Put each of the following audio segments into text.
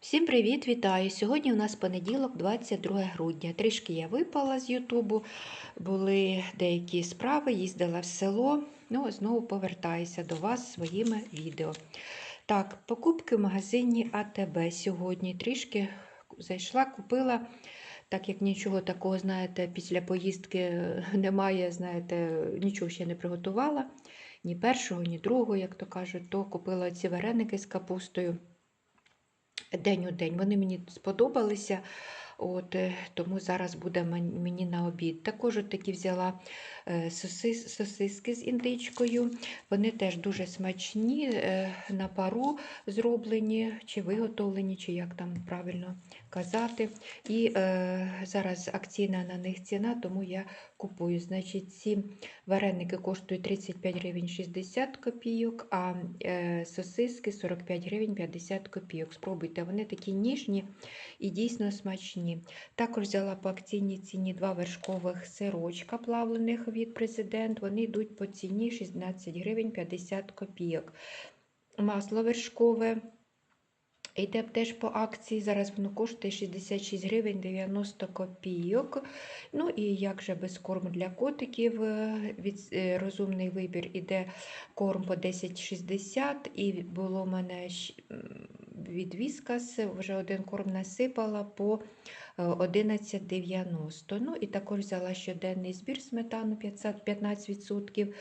Всім привіт, вітаю! Сьогодні у нас понеділок, 22 грудня. Трішки я випала з Ютубу, були деякі справи, їздила в село. Ну, знову повертаюся до вас своїми відео. Так, покупки в магазині АТБ сьогодні. Трішки зайшла, купила. Так як нічого такого, знаєте, після поїздки немає, знаєте, нічого ще не приготувала. Ні першого, ні другого, як то кажуть, то купила ці вареники з капустою день у день. Вони мені сподобалися, от, е, тому зараз буде мені на обід. Також такі взяла е, сосис, сосиски з індичкою. Вони теж дуже смачні, е, на пару зроблені, чи виготовлені, чи як там правильно казати. І е, зараз акційна на них ціна, тому я купую. Значить, ці вареники коштують 35 гривень 60 копійок, а е, сосиски 45 гривень 50 копійок. Спробуйте, вони такі ніжні і дійсно смачні. Також взяла по акційній ціні два вершкових сирочка плавлених від президент. Вони йдуть по ціні 16 гривень 50 копійок. Масло вершкове. Йде теж по акції. Зараз воно коштує 66 гривень 90 копійок. Ну і як же без корму для котиків, е, від, е, розумний вибір іде корм по 10,60 і було в мене від Віскас, вже один корм насипала по е, 11,90. Ну і також взяла щоденний збір сметану 15%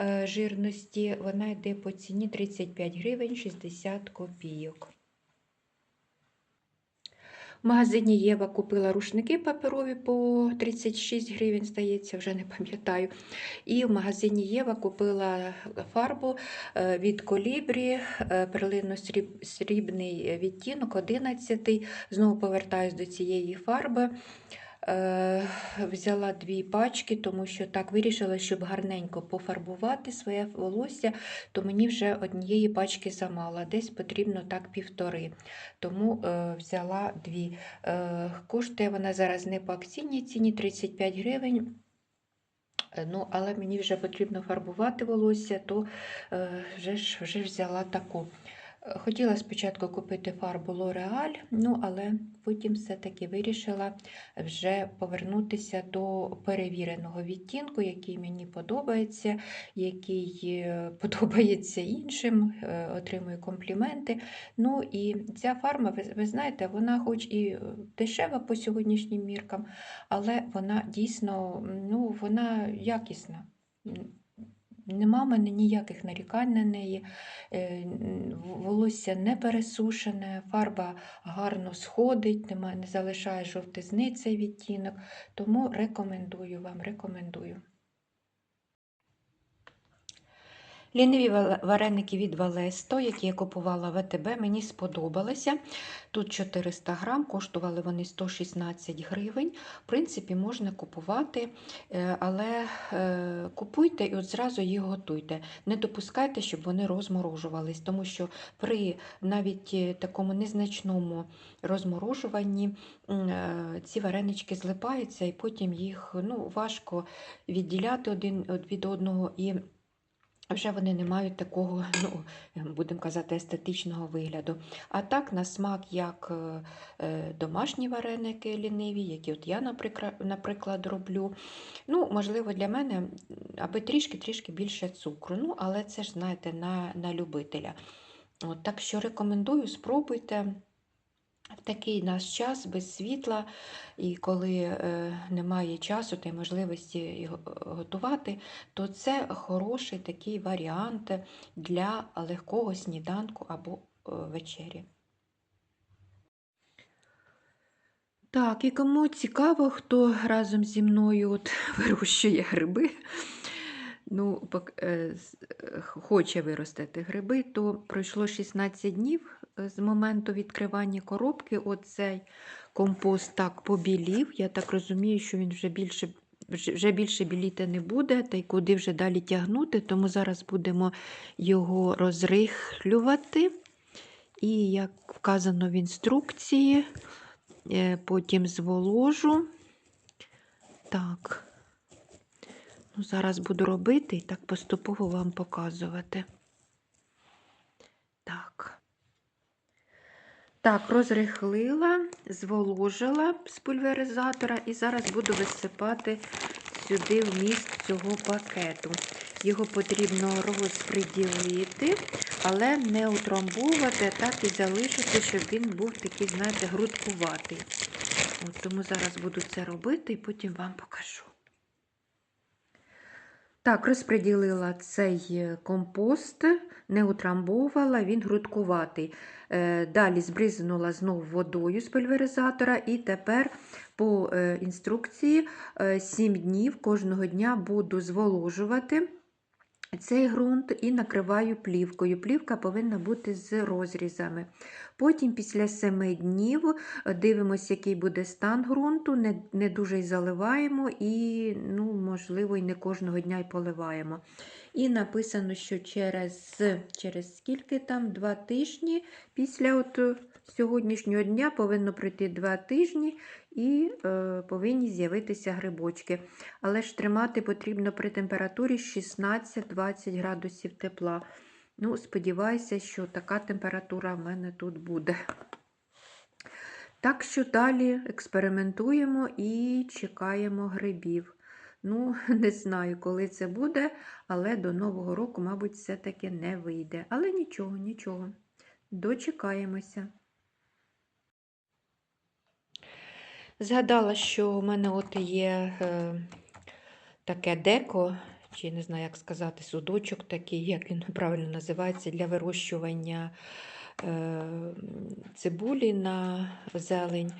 е, жирності. Вона йде по ціні 35 гривень 60 копійок. В магазині Єва купила рушники паперові по 36 гривень, здається, вже не пам'ятаю. І в магазині Єва купила фарбу е, від колібрі, перлинно срібний відтінок 11. Знову повертаюсь до цієї фарби. Е, Взяла дві пачки, тому що так вирішила, щоб гарненько пофарбувати своє волосся, то мені вже однієї пачки замало. Десь потрібно так півтори. Тому е, взяла дві. Е, коштує вона зараз не по акційній ціні 35 гривень. Е, Ну, але мені вже потрібно фарбувати волосся, то е, вже ж вже взяла таку. Хотіла спочатку купити фарбу L'Oreal, ну, але потім все-таки вирішила вже повернутися до перевіреного відтінку, який мені подобається, який е, подобається іншим, е, отримую компліменти. Ну і ця фарма, ви, ви знаєте, вона хоч і дешева по сьогоднішнім міркам, але вона дійсно ну, вона якісна. Нема в мене ніяких нарікань на неї. Е, Волосся не пересушене, фарба гарно сходить, не залишає жовтизни цей відтінок. Тому рекомендую вам, рекомендую. Ліниві вареники від Валесто, які я купувала в АТБ, мені сподобалися. Тут 400 грам, коштували вони 116 гривень. В принципі, можна купувати, е, але е, купуйте і от зразу їх готуйте. Не допускайте, щоб вони розморожувались, тому що при навіть е, такому незначному розморожуванні ці варенички злипаються, і потім їх ну, важко відділяти один від одного. і вже вони не мають такого, ну, будемо казати, естетичного вигляду. А так, на смак, як е, е, домашні вареники ліниві, які от я, наприклад, роблю. Ну, можливо, для мене, аби трішки-трішки більше цукру. Ну, але це ж, знаєте, на, на любителя. От, так що рекомендую, спробуйте. В такий наш час без світла, і коли е, немає часу та й можливості е, готувати, то це хороший такий варіант для легкого сніданку або е, вечері. Так, і кому цікаво, хто разом зі мною от вирощує гриби, ну, е, хоче виростити гриби, то пройшло 16 днів з моменту відкривання коробки. Оцей компост так побілів. Я так розумію, що він вже більше. Вже більше біліти не буде, та й куди вже далі тягнути, тому зараз будемо його розрихлювати. І, як вказано в інструкції, е, потім зволожу. Так, ну, зараз буду робити і так поступово вам показувати. Так. Так, розрихлила, зволожила з пульверизатора і зараз буду висипати сюди вміст цього пакету. Його потрібно розподілити, але не утрамбовувати, так і залишити, щоб він був такий, знаєте, грудкуватий. От, тому зараз буду це робити і потім вам покажу. Так, розподілила цей е, компост, не утрамбовувала, він грудкуватий. Е, Далі збризнула знову водою з пульверизатора, і тепер по е, інструкції 7 днів кожного дня буду зволожувати цей ґрунт і накриваю плівкою. Плівка повинна бути з розрізами. Потім, після 7 днів, дивимося, який буде стан ґрунту, не не дуже й заливаємо, і, ну, можливо, і не кожного дня й поливаємо. І написано, що через через скільки там, два тижні після от сьогоднішнього дня повинно пройти два тижні і е, повинні з'явитися грибочки. Але ж тримати потрібно при температурі 16-20 градусів тепла. Ну, Сподіваюся, що така температура в мене тут буде. Так що далі експериментуємо і чекаємо грибів. Ну, не знаю, коли це буде, але до Нового року, мабуть, все-таки не вийде. Але нічого, нічого. Дочекаємося. Згадала, що у мене от є е, таке деко, чи не знаю, як сказати, судочок такий, як він правильно називається, для вирощування е, цибулі на зелень.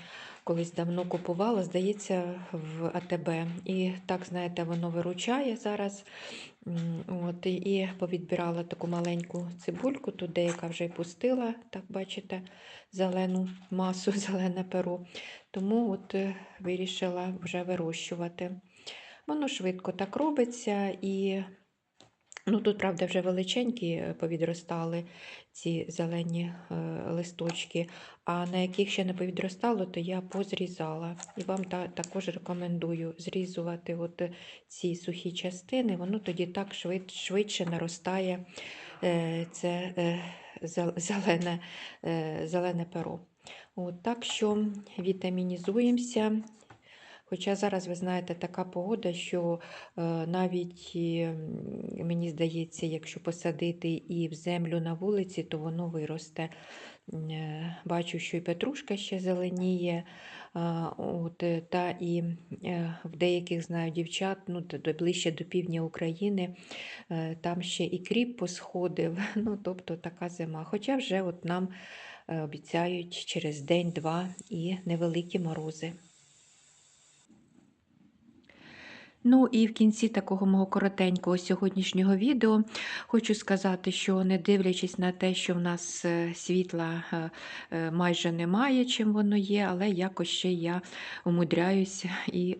Колись давно купувала, здається, в АТБ. І так, знаєте, воно виручає зараз. От, І повідбирала таку маленьку цибульку, тут деяка вже й пустила, так бачите, зелену масу, зелене перо. Тому от е, вирішила вже вирощувати. Воно швидко так робиться і Ну, Тут, правда, вже величенькі е, повідростали ці зелені е, листочки, а на яких ще не повідростало, то я позрізала. І вам та, також рекомендую зрізувати от ці сухі частини, воно тоді так швид, швидше наростає е, це е, зелене, е, зелене перо. От, Так що вітамінізуємося. Хоча зараз, ви знаєте, така погода, що е, навіть мені здається, якщо посадити і в землю на вулиці, то воно виросте. Е, бачу, що і петрушка ще зеленіє, от, е, та і в деяких знаю дівчат, ну, ближче до півдня України, там ще і кріп посходив, ну, тобто така зима. Хоча вже от нам обіцяють через день-два і невеликі морози. Ну і в кінці такого мого коротенького сьогоднішнього відео хочу сказати, що не дивлячись на те, що в нас е, світла е, е, майже немає, чим воно є, але якось ще я умудряюся і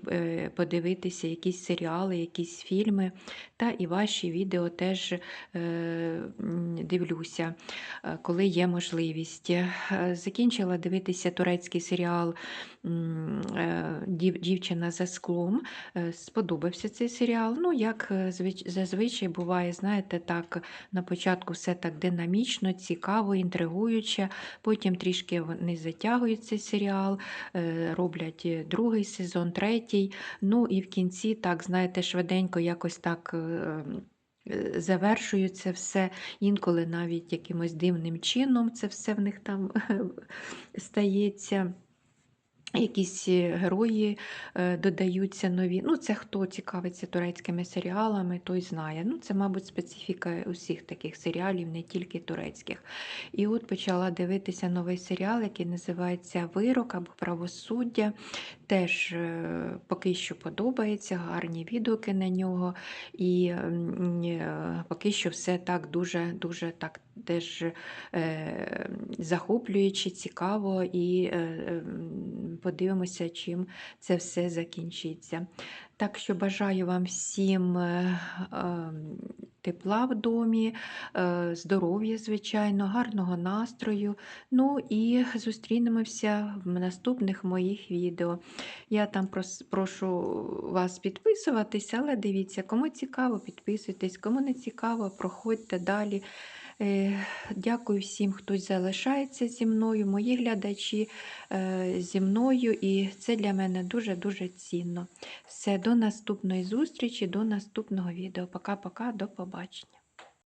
подивитися якісь серіали, якісь фільми, та і ваші відео теж дивлюся, коли є можливість. Закінчила дивитися турецький серіал Дівчина за склом. Сподобалося сподобався цей серіал. Ну, як е, зазвичай буває, знаєте, так, на початку все так динамічно, цікаво, інтригуюче, потім трішки вони затягують цей серіал, е, роблять е, другий сезон, третій. Ну і в кінці, так, знаєте, швиденько якось так. Завершується все, інколи навіть якимось дивним чином це все в них там стається. Якісь е, герої е, додаються нові. Ну, Це хто цікавиться турецькими серіалами, той знає. Ну, Це, мабуть, специфіка усіх таких серіалів, не тільки турецьких. І от почала дивитися новий серіал, який називається Вирок або Правосуддя. Теж е, поки що подобається, гарні відгуки на нього. І поки що все так дуже-дуже так теж е, захоплююче, цікаво і е, подивимося, чим це все закінчиться. Так що бажаю вам всім е, ем, тепла в домі, е, здоров'я, звичайно, гарного настрою. Ну і зустрінемося в наступних моїх відео. Я там прошу вас підписуватися, але дивіться, кому цікаво, підписуйтесь, кому не цікаво, проходьте далі. Е, Дякую всім, хто залишається зі мною, мої глядачі е, зі мною, і це для мене дуже-дуже цінно. Все, до наступної зустрічі, до наступного відео. Пока-пока, до побачення.